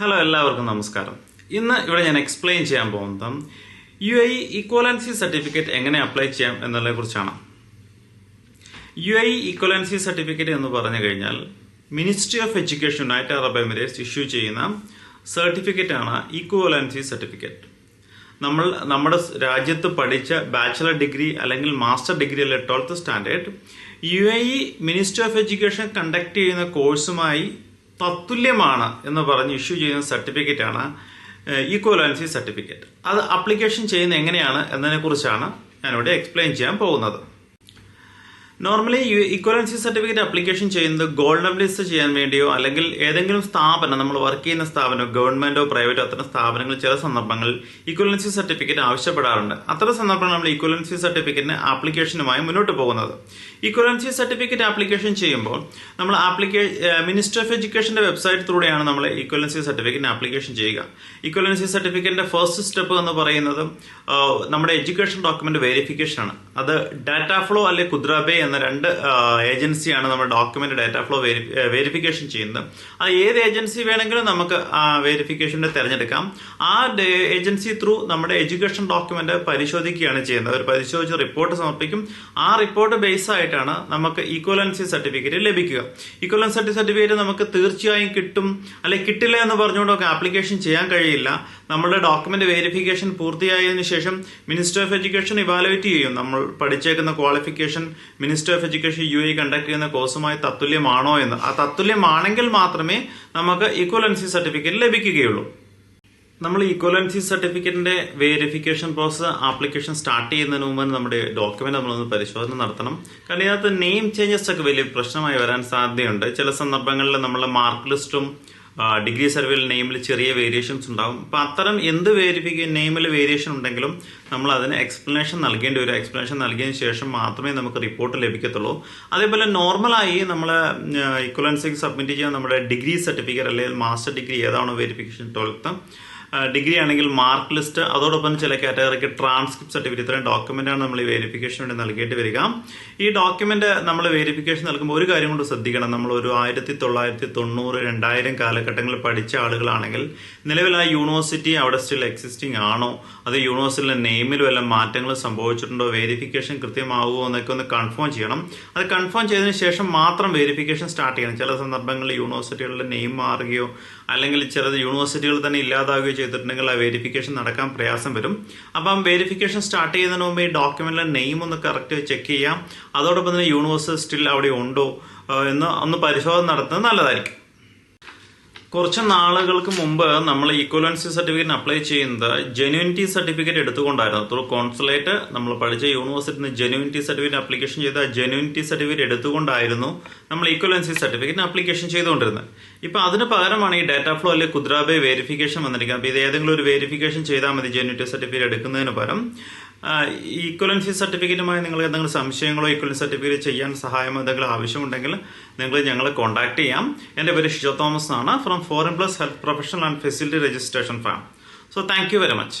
Hello എല്ലാവർക്കും നമസ്കാരം. ഇന്ന് ഇവിടെ ഞാൻ എക്സ്പ്ലെയിൻ ചെയ്യാൻ പോകുന്നത് യു ഐ ഇക്വലൻസി സർട്ടിഫിക്കറ്റ് എങ്ങനെ അപ്ലൈ ചെയ്യാം എന്നതിനെ കുറിച്ചാണ്. യു ഐ ഇക്വലൻസി സർട്ടിഫിക്കറ്റ് എന്ന് പറഞ്ഞു കഴിഞ്ഞാൽ ministry of education United Arab Emirates issue ചെയ്യുന്ന സർട്ടിഫിക്കറ്റ് ആണ് ഇക്വലൻസി സർട്ടിഫിക്കറ്റ് നമ്മൾ നമ്മുടെ രാജ്യത്ത് പഠിച്ച ബാച്ചലർ ഡിഗ്രി അല്ലെങ്കിൽ മാസ്റ്റർ ഡിഗ്രി അല്ലെങ്കിൽ twelfth standard U A E ministry of education conduct ചെയ്യുന്ന കോഴ്സുമായി തത്തുല്യമാണ് എന്ന് പറഞ്ഞ് ഇഷ്യൂ ചെയ്യുന്ന സർട്ടിഫിക്കറ്റാണ് ഈക്വലൻസി സർട്ടിഫിക്കറ്റ് അത് അപ്ലിക്കേഷൻ ചെയ്യുന്ന എങ്ങനെയാണ് എന്നതിനെ കുറിച്ചാണ് ഞാനിവിടെ എക്സ്പ്ലെയിൻ ചെയ്യാൻ പോകുന്നത്. നോർമലി ഇക്വലൻസി സർട്ടിഫിക്കറ്റ് അപ്ലിക്കേഷൻ ചെയ്യുന്നത് ഗോൾഡൻ ലിസ്റ്റ് ചെയ്യാൻ വേണ്ടിയോ അല്ലെങ്കിൽ ഏതെങ്കിലും സ്ഥാപനം നമ്മൾ വർക്ക് ചെയ്യുന്ന സ്ഥാപനം ഗവൺമെന്റോ പ്രൈവറ്റോ അത്തരം സ്ഥാപനങ്ങൾ ചില സന്ദർഭങ്ങളിൽ ഇക്വലൻസി സർട്ടിഫിക്കറ്റ് ആവശ്യപ്പെടാറുണ്ട്. അത്തരം സന്ദർഭങ്ങൾ നമ്മൾ ഇക്വലൻസി സർട്ടിഫിക്കറ്റിന് ആപ്ലിക്കേഷനുമായി മുന്നോട്ട് പോകുന്നത്. ഇക്വലൻസി സർട്ടിഫിക്കറ്റ് ആപ്ലിക്കേഷൻ ചെയ്യുമ്പോൾ നമ്മൾ ആപ്ലിക്കേ മിനിസ്റ്റർ ഓഫ് എഡ്യൂക്കേഷന്റെ വെബ്സൈറ്റ് ത്രൂടെയാണ് നമ്മൾ ഇക്വലൻസി സർട്ടിഫിക്കറ്റിന് ആപ്ലിക്കേഷൻ ചെയ്യുക. ഇക്വലൻസി സർട്ടിഫിക്കറ്റിന്റെ ഫസ്റ്റ് സ്റ്റെപ്പ് എന്ന് പറയുന്നത് നമ്മുടെ എഡ്യൂക്കേഷൻ ഡോക്യുമെന്റ് വെരിഫിക്കേഷൻ ആണ്. അത് ഡാറ്റാ ഫ്ലോ അല്ലെ കുദ്രാബേ എന്ന രണ്ട് ഏജൻസിയാണ് നമ്മൾ ഡോക്യുമെന്റ് ഡാറ്റ ഫ്ലോ വെരിഫിക്കേഷൻ ചെയ്യുന്നത്. ആ ഏത് ഏജൻസി വേണമെങ്കിലും നമുക്ക് വെരിഫിക്കേഷന്റെ തിരഞ്ഞെടുക്കാം. ആ ഏജൻസി ത്രൂ നമ്മുടെ എഡ്യൂക്കേഷൻ ഡോക്യുമെന്റ് പരിശോധിക്കുകയാണ് ചെയ്യുന്നത്. അവർ പരിശോധിച്ച് റിപ്പോർട്ട് സമർപ്പിക്കും. ആ റിപ്പോർട്ട് ബേസ് ആയിട്ടാണ് നമുക്ക് ഈക്വലൻസി സർട്ടിഫിക്കറ്റ് ലഭിക്കുക. ഈക്വലൻസി സർട്ടിഫിക്കറ്റ് നമുക്ക് തീർച്ചയായും കിട്ടും. അല്ലെ കിട്ടില്ല എന്ന് പറഞ്ഞുകൊണ്ടൊക്കെ ആപ്ലിക്കേഷൻ ചെയ്യാൻ കഴിയില്ല. നമ്മുടെ ഡോക്യുമെന്റ് വെരിഫിക്കേഷൻ പൂർത്തിയായതിനു ശേഷം മിനിസ്റ്റർ ഓഫ് എഡ്യൂക്കേഷൻ ഇവാലുവേറ്റ് ചെയ്യും. നമ്മൾ പഠിച്ചേക്കുന്ന qualification minister of education U A conduct ചെയ്യുന്ന കോഴ്സുമായി തത്തുല്യമാണോ എന്ന്. ആ തത്തുല്യമാണെങ്കിൽ മാത്രമേ നമുക്ക് ഇക്വലൻസി സർട്ടിഫിക്കറ്റ് ലഭിക്കുകയുള്ളൂ. നമ്മൾ ഇക്വലൻസി സർട്ടിഫിക്കറ്റിന്റെ വെരിഫിക്കേഷൻ പ്രോസസ് ആപ്ലിക്കേഷൻ സ്റ്റാർട്ട് ചെയ്യുന്നതിന് മുമ്പ് നമ്മുടെ ഡോക്യുമെന്റ് നമ്മളൊന്ന് പരിശോധന നടത്തണം. കാരണം ഇതിനകത്ത് നെയിം ചേഞ്ചസ് ഒക്കെ വലിയ പ്രശ്നമായി വരാൻ സാധ്യതയുണ്ട്. ചില സന്ദർഭങ്ങളിൽ നമ്മളെ മാർക്ക് ലിസ്റ്റും ഡിഗ്രി സർവേയിൽ നെയിമിൽ ചെറിയ വേരിയേഷൻസ് ഉണ്ടാകും അപ്പൊ അത്തരം എന്ത് വേരിഫിക്ക നെയിമിൽ വേരിയേഷൻ ഉണ്ടെങ്കിലും നമ്മൾ അതിന് എക്സ്പ്ലനേഷൻ നൽകേണ്ടി വരും. എക്സ്പ്ലനേഷൻ നൽകിയതിനു ശേഷം മാത്രമേ നമുക്ക് റിപ്പോർട്ട് ലഭിക്കത്തുള്ളൂ. അതേപോലെ നോർമലായി നമ്മൾ ഇക്വലൻസിക്ക് സബ്മിറ്റ് ചെയ്യാൻ നമ്മുടെ ഡിഗ്രി സർട്ടിഫിക്കറ്റ് അല്ലെങ്കിൽ മാസ്റ്റർ ഡിഗ്രി ഏതാണോ വേരിഫിക്കേഷൻ ട്വൽത്ത് ഡിഗ്രി ആണെങ്കിൽ മാർക്ക് ലിസ്റ്റ് അതോടൊപ്പം ചില കാറ്റഗറിക്ക് ട്രാൻസ്ക്രിപ്റ്റ് സർട്ടിഫിക്കറ്റ് ഇത്രയും ഡോക്യുമെന്റ് ആണ് നമ്മൾ ഈ വെരിഫിക്കേഷൻ വേണ്ടി നൽകിയിട്ട് വരിക. ഈ ഡോക്യുമെന്റ് നമ്മൾ വെരിഫിക്കേഷൻ നൽകുമ്പോൾ ഒരു കാര്യം കൊണ്ട് ശ്രദ്ധിക്കണം. നമ്മൾ ഒരു ആയിരത്തി തൊള്ളായിരത്തി തൊണ്ണൂറ് രണ്ടായിരം കാലഘട്ടങ്ങളിൽ പഠിച്ച ആളുകളാണെങ്കിൽ നിലവിൽ ആ യൂണിവേഴ്സിറ്റി അവിടെ സ്റ്റിൽ എക്സിസ്റ്റിംഗ് ആണോ? അത് യൂണിവേഴ്സിറ്റിയിലെ നെയിമിൽ വല്ല മാറ്റങ്ങൾ സംഭവിച്ചിട്ടുണ്ടോ? വെരിഫിക്കേഷൻ കൃത്യമാവുമോ എന്നൊക്കെ ഒന്ന് കൺഫേം ചെയ്യണം. അത് കൺഫേം ചെയ്തതിന് ശേഷം മാത്രം വെരിഫിക്കേഷൻ സ്റ്റാർട്ട് ചെയ്യണം. ചില സന്ദർഭങ്ങളിൽ യൂണിവേഴ്സിറ്റികളുടെ നെയിം മാറുകയോ അല്ലെങ്കിൽ ചിലത് യൂണിവേഴ്സിറ്റികൾ തന്നെ ഇല്ലാതാവുകയോ ചെയ്തിട്ടുണ്ടെങ്കിൽ ആ വെരിഫിക്കേഷൻ നടക്കാൻ പ്രയാസം വരും. അപ്പം വെരിഫിക്കേഷൻ സ്റ്റാർട്ട് ചെയ്യുന്നതിന് മുമ്പ് ഈ ഡോക്യുമെന്റിലെ നെയിം ഒന്ന് കറക്റ്റ് ചെക്ക് ചെയ്യാം. അതോടൊപ്പം തന്നെ യൂണിവേഴ്സിറ്റി സ്റ്റിൽ അവിടെ ഉണ്ടോ? എന്ന് ഒന്ന് പരിശോധന നടത്തുന്നത് നല്ലതായിരിക്കും. കുറച്ച് നാളുകൾക്ക് മുമ്പ് നമ്മൾ ഈക്വലൻസി സർട്ടിഫിക്കറ്റിന് അപ്ലൈ ചെയ്യുന്നത് ജെന്യൂനിറ്റി സർട്ടിഫിക്കറ്റ് എടുത്തുകൊണ്ടായിരുന്നു. ത്രൂ കോൺസുലേറ്റ് നമ്മൾ പഠിച്ച യൂണിവേഴ്സിറ്റിയിൽ ജെന്യൂനിറ്റി സർട്ടിഫിക്കറ്റ് അപ്ലിക്കേഷൻ ചെയ്ത ജെന്യൂനിറ്റി സർട്ടിഫിക്കറ്റ് എടുത്തുകൊണ്ടായിരുന്നു നമ്മൾ ഈക്വലൻസി സർട്ടിഫിക്കറ്റിന് അപ്ലിക്കേഷൻ ചെയ്തുകൊണ്ടിരുന്നത്. ഇപ്പൊ അതിന് പകരമാണ് ഈ ഡാറ്റ ഫ്ലോ അല്ലെങ്കിൽ കുദ്രാബെ വെരിഫിക്കേഷൻ വന്നിരിക്കുന്നത്. അപ്പോൾ ഇത് ഏതെങ്കിലും ഒരു വെരിഫിക്കേഷൻ ചെയ്താൽ മതി ജെന്യൂനിറ്റി സർട്ടിഫിക്കറ്റ് എടുക്കുന്നതിന് പകരം. ഈക്വലൻസി സർട്ടിഫിക്കറ്റുമായി നിങ്ങൾ എന്തെങ്കിലും സംശയങ്ങളോ ഈക്വലൻസി സർട്ടിഫിക്കറ്റ് ചെയ്യാൻ സഹായമോ എന്തെങ്കിലും ആവശ്യമുണ്ടെങ്കിൽ നിങ്ങൾ ഞങ്ങളെ കോൺടാക്ട് ചെയ്യാം. എന്റെ പേര് ഷിജോ തോമസ് ആണ് from foreign plus health professional and facility registration firm so thank very much